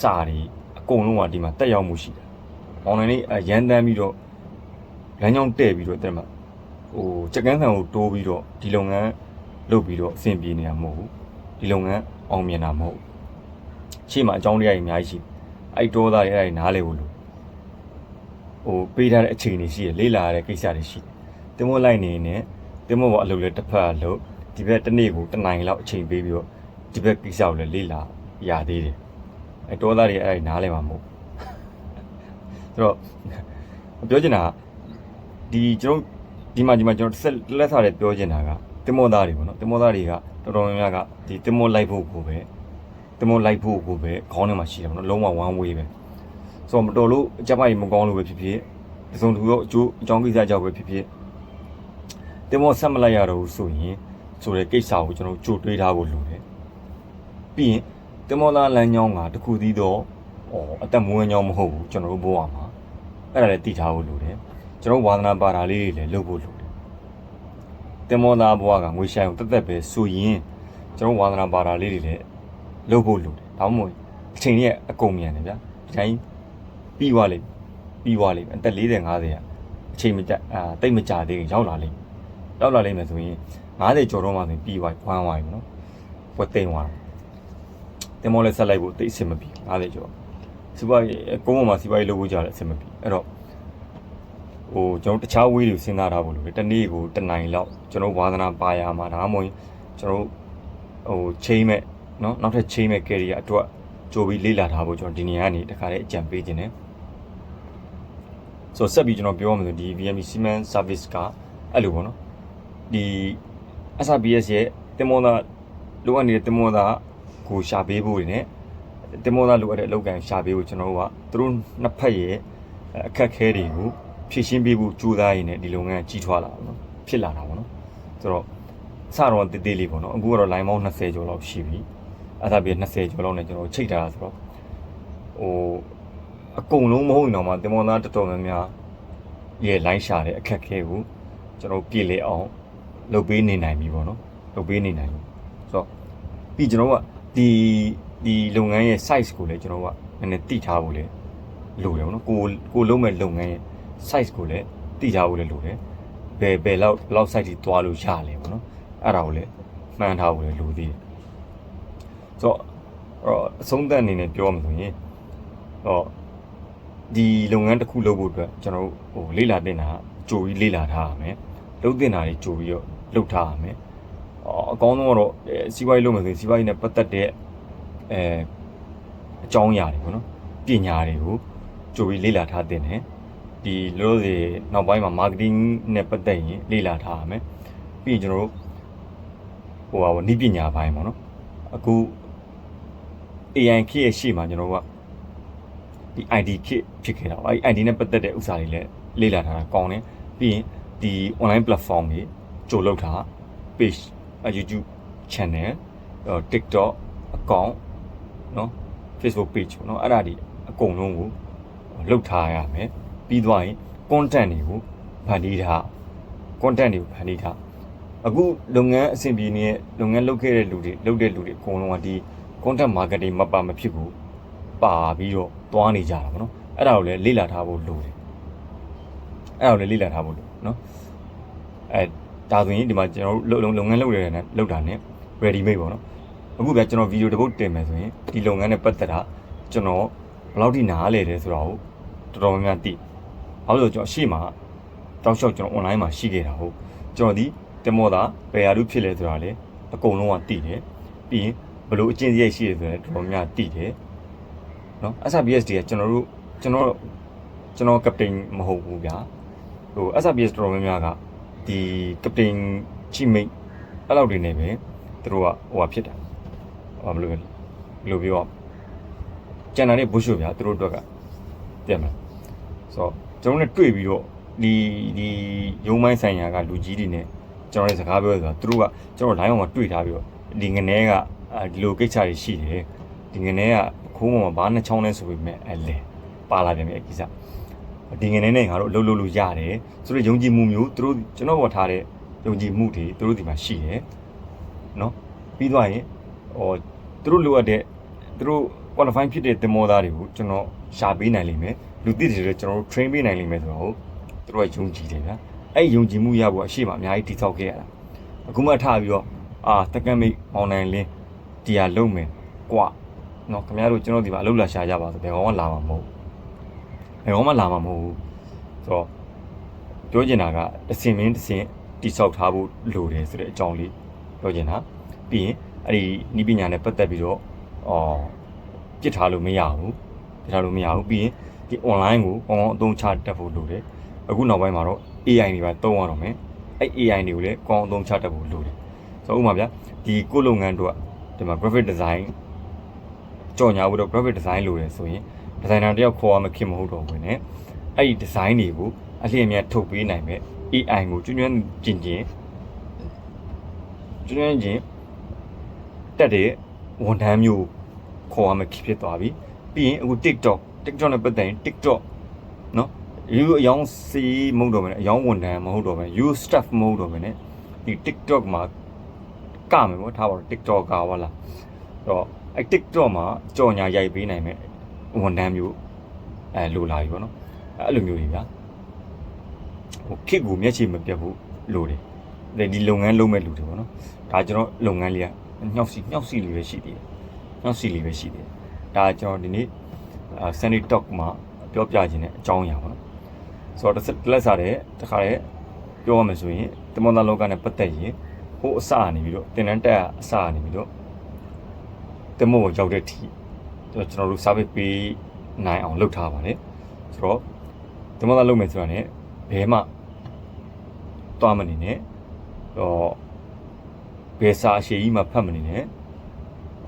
A: စာတွေအကုန်လုံးကဒီမှာတက်ရောက်မှုရှိတယ်။ online လေးရန်တမ်းပြီးတော့ လမ်းကြောင်းတဲ့ပြီးတော့တဲ့မှာဟိုချက်ကန်းဆန်ကိုတိုးပြီးတော့ဒီလုပ်ငန်းလုပ်ပြီးတော့အဆင်ပြေနေတာမဟုတ်ဘူးဒီလုပ်ငန်းအောင်မြင်တာမဟုတ်ဘူးရှေ့မှာအကြောင်းတရားတွေအများကြီးရှိအဲ့တောသားတွေအဲ့ဒါနားလေဘူးလို့ဟိုပေးထားတဲ့အချိန်တွေရှိတယ်လေးလာရတဲ့ကိစ္စတွေရှိတယ်တင်မို့လိုက်နေနေတင်မို့ဘောအလုပ်လဲတစ်ဖက်အလုပ်ဒီဘက်တစ်နေ့ကိုတစ်နိုင်လောက်အချိန်ပေးပြီးတော့ဒီဘက်ကိစ္စကိုလည်းလေးလာရသေးတယ်အဲ့တောသားတွေအဲ့ဒါနားလေမှာမဟုတ်ဆိုတော့ပြောချင်တာက ဒီကျွန်တော်ဒီမှာဒီမှာကျွန်တော်ဆက်လက်ထားတဲ့ပြောချင်တာကတင်မောသားတွေပေါ့နော်တင်မောသားတွေကတော်တော်များများကဒီတင်မောလိုက်ဖို့ကိုပဲတင်မောလိုက်ဖို့ကိုပဲခေါင်းထဲမှာရှိတယ်ပေါ့နော်လုံးဝ one way ပဲဆိုတော့မတော်လို့အကြမ်းပါကြီးမကောင်းလို့ပဲဖြစ်ဖြစ်ဒီစုံသူရောအကျိုးအကြောင်းကိစ္စကြောင့်ပဲဖြစ်ဖြစ်တင်မောဆက်မလိုက်ရတော့ဘူးဆိုရင်ဆိုတဲ့ကိစ္စကိုကျွန်တော်ကြိုတွေးထားဖို့လိုတယ်ပြီးရင်တင်မောသားလမ်းကြောင်းကတခုသီးတော့ဩအသက်မွေးကြောင်းမဟုတ်ဘူးကျွန်တော်တို့ဘဝမှာအဲ့ဒါလည်းသိထားဖို့လိုတယ် ကျွန်တော်ဝါသနာပါတာလေးတွေလည်းလုပ်ဖို့လိုတယ်တင်မောသားဘဝကငွေဆိုင်ကိုတက်တက်ပဲဆိုရင်ကျွန်တော်ဝါသနာပါတာလေးတွေလည်းလုပ်ဖို့လိုတယ်ဒါမှမဟုတ်အချိန်ကြီးအကုန်မြန်တယ်ဗျာဒီတိုင်းပြီးသွားလိမ့်ပြီးသွားလိမ့်အသက်40 50ရာအချိန်မကြအာတိတ်မကြသေးရင်ရောက်လာလိမ့်ရောက်လာလိမ့်မယ်ဆိုရင်50ကျော်တော့မှဆိုပြီးသွားဝမ်းသွားပြီနော်ပွဲတိမ်သွားတယ်တင်မောလည်းဆက်လိုက်ဖို့တိတ်အဆင်မပြေ50ကျော်စီးပွားရေးကုန်းပေါ်မှာစီးပွားရေးလုပ်ဖို့ကြတယ်အဆင်မပြေအဲ့တော့ ဟိုကျွန်တော်တခြားဝေးတွေစဉ်းစားထားဖို့လိုတယ်တနေ့ကိုတနိုင်လောက်ကျွန်တော်ဝါသနာပါရမှာဒါမှမဟုတ်ကျွန်တော်ဟိုချိန်မဲ့เนาะနောက်ထပ်ချိန်မဲ့ career အတွက်ကြိုပြီးလေ့လာထားဖို့ကျွန်တော်ဒီနေရာကနေတခါတည်းအကြံပေးခြင်းတယ်ဆိုဆက်ပြီးကျွန်တော်ပြောရမယ်ဆိုဒီ VME Siemens Service ကအဲ့လိုပေါ့နော်ဒီ SRBS ရဲ့တင်မောသားလိုအပ်နေတဲ့တင်မောသားကိုရှာပေးဖို့နေတင်မောသားလိုအပ်တဲ့အလုပ်ကံရှာပေးဖို့ကျွန်တော်တို့ကသူတို့နှစ်ဖက်ရဲ့အခက်ခဲတွေကို ဖြည့်ရှင်းပေးဖို့ကြိုးစားရင်းနဲ့ဒီလုပ်ငန်းကြီးထွားလာတာပေါ့နော်ဖြစ်လာတာပေါ့နော်ဆိုတော့စတော့တေးသေးလေးပေါ့နော်အခုကတော့ line ပေါင်း20ကျော်လောက်ရှိပြီအဲ့ဒါပြီး20ကျော်လောက်နဲ့ကျွန်တော်ချိတ်ထားတာဆိုတော့ဟိုအကုန်လုံးမဟုတ်ရင်တော့မှတင်မောသားတော်တော်များများရဲ့ line ရှာတဲ့အခက်ခဲကိုကျွန်တော်ပြည်လေအောင်လုပ်ပေးနေနိုင်ပြီပေါ့နော်လုပ်ပေးနေနိုင်ပြီဆိုတော့ပြီးကျွန်တော်ကဒီဒီလုပ်ငန်းရဲ့ size ကိုလည်းကျွန်တော်ကနည်းနည်းတိထားဖို့လေလိုတယ်ပေါ့နော်ကိုကိုလုံးမဲ့လုပ်ငန်းရဲ့ size ကိုလည်းတိထားဖို့လည်းလိုတယ်ဘယ်ဘယ်လောက်ဘယ်လောက် size ကြီးသွားလို့ရလဲပေါ့နော်အဲ့ဒါကိုလည်းမှန်းထားဖို့လည်းလိုသေးတယ်ဆိုတော့အဲ့တော့အဆုံးသတ်အနေနဲ့ပြောမှဆိုရင်ဟောဒီလုပ်ငန်းတစ်ခုလုပ်ဖို့အတွက်ကျွန်တော်တို့ဟိုလေ့လာတင်တာကြိုပြီးလေ့လာထားရမယ်လုပ်တင်တာတွေကြိုပြီးတော့လုပ်ထားရမယ်အကောင်းဆုံးကတော့စီးပွားရေးလုပ်မယ်ဆိုရင်စီးပွားရေးနဲ့ပတ်သက်တဲ့အဲအကြောင်းအရာတွေပေါ့နော်ပညာတွေကိုကြိုပြီးလေ့လာထားတဲ့တယ် ဒီလောလောဆယ်နောက်ပိုင်းမှာ marketing နဲ့ပတ်သက်ရင်လေ့လာထားရမယ်ပြီးရင်ကျွန်တော်တို့ဟိုဟာနီးပညာပိုင်းပေါ့နော်အခု AI ခေတ်ရဲ့ရှေ့မှာကျွန်တော်တို့ကဒီ ID ခေတ်ဖြစ်ခဲ့တာပေါ့အဲဒီ ID နဲ့ပတ်သက်တဲ့ဥစ္စာတွေလည်းလေ့လာထားတာကောင်းတယ်ပြီးရင်ဒီ online platform တွေကြိုလောက်တာ page အ YouTube channel အော် TikTok account เนาะ Facebook page ပေါ့เนาะအဲ့ဒါဒီအကုန်လုံးကိုလုတ်ထားရမယ် ပြီးသွားရင် content တွေကိုဖန်တီးထား content တွေကိုဖန်တီးထားအခုလုပ်ငန်းအဆင်ပြေနေတဲ့လုပ်ငန်းလုပ်ခဲ့တဲ့လူတွေလုပ်တဲ့လူတွေအကုန်လုံးကဒီ content marketing မပါမဖြစ်ဘူးပါပြီးတော့တွားနေကြတာပေါ့နော်အဲ့ဒါကိုလည်းလေ့လာထားဖို့လိုတယ်အဲ့ဒါကိုလည်းလေ့လာထားဖို့လိုနော်အဲဒါဆိုရင်ဒီမှာကျွန်တော်တို့လုပ်ငန်းလုပ်ရတယ်နဲ့လုပ်တာနဲ့ ready made ပေါ့နော်အခုဗျာကျွန်တော်ဗီဒီယိုတစ်ပုဒ်တင်မယ်ဆိုရင်ဒီလုပ်ငန်းနဲ့ပတ်သက်တာကျွန်တော်ဘယ်လောက်ထိနားလဲတယ်ဆိုတာကိုတော်တော်များများသိ အောင်လို့ကျွန်တော်အရှိမတောက်လျှောက်ကျွန်တော် online မှာရှိခဲ့တာဟုတ်ကျွန်တော်ဒီတင်မောတာဘယ်ဟာလို့ဖြစ်လဲဆိုတာလေအကုန်လုံးကသိတယ်ပြီးရင်ဘယ်လိုအကျင့်စရိုက်ရှိတယ်ဆိုရင်တော်တော်များသိတယ်နော် SRBSD ကကျွန်တော်တို့ကျွန်တော်ကျွန်တော်ကပတိန်မဟုတ်ဘူးဗျာဟို SRBS တော်တော်များများကဒီကပတိန်ချိမိတ်အဲ့လောက်တွေနေပဲသူတို့ကဟိုဟာဖြစ်တာဟိုဘယ်လိုလဲဘယ်လိုပြောကျန်တာနေဘုရှုဗျာသူတို့အတွက်ကပြန်မလားဆိုတော့ ကျွန်တော်နဲ့တွေ့ပြီးတော့ဒီဒီရုံးမိုင်းဆိုင်ရာကလူကြီးတွေနဲ့ကျွန်တော်ရဲ့စကားပြောဆိုတာသူတို့ကကျွန်တော် line ပေါ်မှာတွေ့ထားပြီးတော့ဒီငနေကဒီလိုကိစ္စတွေရှိတယ်ဒီငနေကခိုးပေါ်မှာဘာနှချောင်းလဲဆိုပေမဲ့အဲလေပါလာတယ်မြေကိစ္စဒီငနေနဲ့ငါတို့အလုပ်လုပ်လို့ရတယ်ဆိုတော့ယုံကြည်မှုမျိုးသူတို့ကျွန်တော်ပေါ်ထားတဲ့ယုံကြည်မှုတွေသူတို့ဒီမှာရှိတယ်နော်ပြီးသွားရင်ဟောသူတို့လိုအပ်တဲ့သူတို့ qualify ဖြစ်တဲ့တင်မောသားတွေကိုကျွန်တော်ရှာပေးနိုင်လိမ့်မယ် လူသိတယ်လည်းကျွန်တော်တို့ train ပေးနိုင်လိမ့်မယ်ဆိုတော့သူတို့ကယုံကြည်တယ်ဗျာအဲ့ယုံကြည်မှုရဖို့အရှိမအများကြီးတိဆောက်ခဲ့ရတာအခုမှထားပြီးတော့အာတက္ကမိတ်မောင်နိုင်လင်းဒီဟာလုံးမယ်ကွာနော်ခင်ဗျားတို့ကျွန်တော်ဒီမှာအလုပ်လာရှာကြပါဆိုဘယ်ကောင်မှလာမှာမဟုတ်ဘယ်ကောင်မှလာမှာမဟုတ်ဘူးဆိုတော့ပြောချင်တာကတစ်စင်မင်းတစ်စင်တိဆောက်ထားဖို့လိုတယ်ဆိုတဲ့အကြောင်းလေးပြောချင်တာပြီးရင်အဲ့ဒီနီးပညာနဲ့ပတ်သက်ပြီးတော့အော်ပြစ်ထားလို့မရဘူးပြစ်ထားလို့မရဘူးပြီးရင် ဒီ online ကိုကောင်းကောင်းအသုံးချတတ်ဖို့လိုတယ်အခုနောက်ပိုင်းမှာတော့ AI တွေပါသုံးရတော့မယ်အဲ့ AI တွေကိုလည်းကောင်းအောင်အသုံးချတတ်ဖို့လိုတယ်ဆိုတော့ဥပမာဗျာဒီကိုယ်လုပ်ငန်းတို့ကဒီမှာ graphic design ကြော်ညာဖို့တော့ graphic design လိုတယ်ဆိုရင် designer တယောက်ခေါ်ရမခင်မဟုတ်တော့ဘူးねအဲ့ဒီ design တွေကိုအလျင်အမြန်ထုတ်ပေးနိုင်မဲ့ AI ကိုကျွမ်းကျွမ်းကျင်ကျင်ကျွမ်းကျွမ်းကျင်တက်တဲ့ဝန်ထမ်းမျိုးခေါ်ရမဖြစ်သွားပြီပြီးရင်အခု TikTok TikTok နဲ့ပတ်သက်ရင် TikTok နော် you အယောင်စီမဟုတ်တော့မယ်အယောင်ဝန်ထမ်းမဟုတ်တော့မယ် you stuff မဟုတ်တော့မယ် ਨੇ ဒီ TikTok မှာကမယ်ပေါ့ထားပါတော့ TikTok ကဟုတ်လားအဲ့တော့အဲ့ TikTok မှာကြော်ညာရိုက်ပေးနိုင်မယ်ဝန်ထမ်းမျိုးအဲလိုလာပြီပေါ့နော်အဲ့လိုမျိုးကြီးဗျာဟိုခစ်ကိုမျက်ခြေမပြတ်ဘူးလိုတယ်ဒါဒီလုပ်ငန်းလုပ်မဲ့လူတွေပေါ့နော်ဒါကျွန်တော်လုပ်ငန်းလေးကညှောက်စီညှောက်စီလေးပဲရှိသေးတယ်ညှောက်စီလေးပဲရှိသေးတယ်ဒါကျွန်တော်ဒီနေ့ Sunny Talk မှာပြောပြခြင်းတဲ့အကြောင်းအရာပေါ့နော်ဆိုတော့တစ်လက်စားတဲ့တခါလေပြောရမယ်ဆိုရင်တမန်တော်လောကနဲ့ပတ်သက်ရင်ဟိုအစအနေပြီးတော့တင်တန်းတက်အစအနေပြီးတော့တမို့ရောက်တဲ့ ठी ကျွန်တော်တို့ service ပေးနိုင်အောင်လုပ်ထားပါတယ်ဆိုတော့ဒီမှာလုပ်မယ်ဆိုတာ ਨੇ ဘယ်မှတွားမနေနဲ့တော့ဘယ်စာအရှိကြီးမှဖတ်မနေနဲ့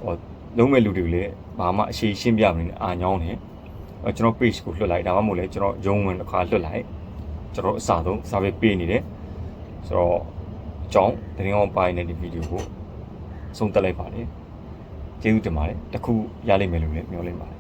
A: ဟောလုံးမဲ့လူတွေကိုလည်း ဘာမှအရှိရှင်းပြမနေနဲ့အာညောင်းတယ်ကျွန်တော် page ကိုလွှတ်လိုက်ဒါမှမဟုတ်လေကျွန်တော်ရုံးဝင်တစ်ခါလွှတ်လိုက်ကျွန်တော်အစဆုံး service ပေးနေတယ်ဆိုတော့အကြောင်းတင်းအောင်ပိုင်းတဲ့ဒီဗီဒီယိုကိုဆုံးသက်လိုက်ပါတယ်ကျေးဇူးတင်ပါတယ်တခုရလိမ့်မယ်လို့လည်းမျှော်လင့်ပါတယ်